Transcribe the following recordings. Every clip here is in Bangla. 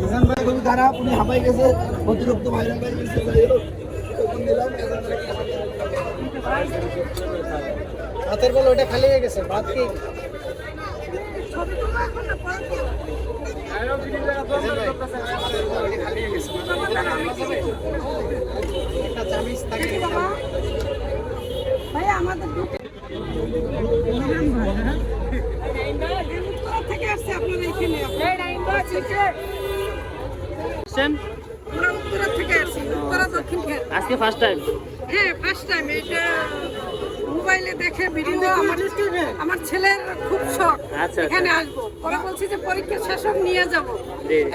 হাসান ভাই খুবই খারাপ উনি হাঁপাই গেছে অতিরিক্ত ভাইরাল হয়ে গেছে যাই হোক তখন দিলাম হাতের বল ওটা খালি হয়ে গেছে ভাত কি ভাই আমাদের দুটো থেকে আসছে আপনারা আজকে ফার্স্ট টাইম হ্যাঁ ফার্স্ট টাইম এটা মোবাইলে দেখে ভিডিও আমার আমার ছেলের খুব শখ আচ্ছা। এখানে আসব পরে বলছি যে পরীক্ষা শেষ হোক নিয়ে যাব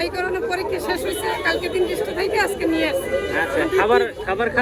এই কারণে পরীক্ষা শেষ হয়েছে কালকে দিন টেস্ট থেকে আজকে নিয়ে আসছি আচ্ছা খাবার খাবার খা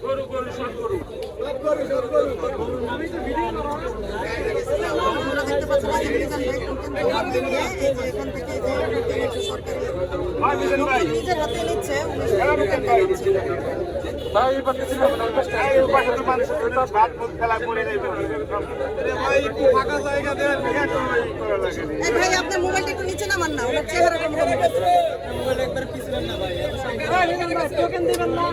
কাকা আসলে সব আছে হ্যাঁ নিজের হাতে নিচ্ছে ভাই আপনার মোবাইলটা একটু নিচে নামান না ওনার চেহারাটা মোটামুটি টোকেন দিবেন না।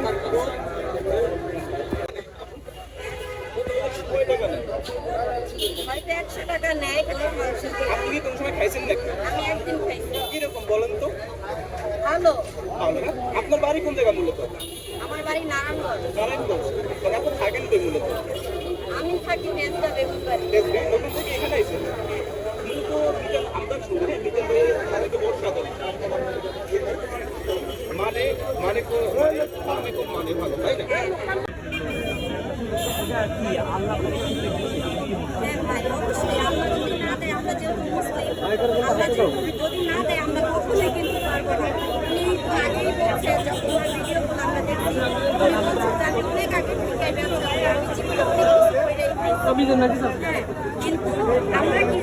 পারবেন। হয়তো একশো টাকা নেয় আপনি কি কোনো সময় খাইছেন নাকি? আমি একদিন খাইছি। কীরকম বলেন তো? ভালো। ভালো না? আপনার বাড়ি কোন জায়গা মূলত? আমার বাড়ি নারায়ণগঞ্জ। নারায়ণগঞ্জ। মানে আপনি থাকেন কই মূলত? আমি থাকি মেজদা বেগুন বাড়ি। থেকে এখানে আইছেন? মূলত বিকেল আমরা শুরু বিকেল মানে তো বর্ষা তো মানে মানে মানে মানে মানে ভালো তাই না? আল্লাহ যদি না দেয়, আমরা কখনোই কিনতে পারব না। উনি আগেই বলছে, যখন ভিডিওগুলো আমরা দেখছি, উনি বলছে যে আমি অনেক আগে থেকে ব্যবসা আমি জীবনে অনেক কিছু কইরাই হ্যাঁ, কিন্তু আমরা কি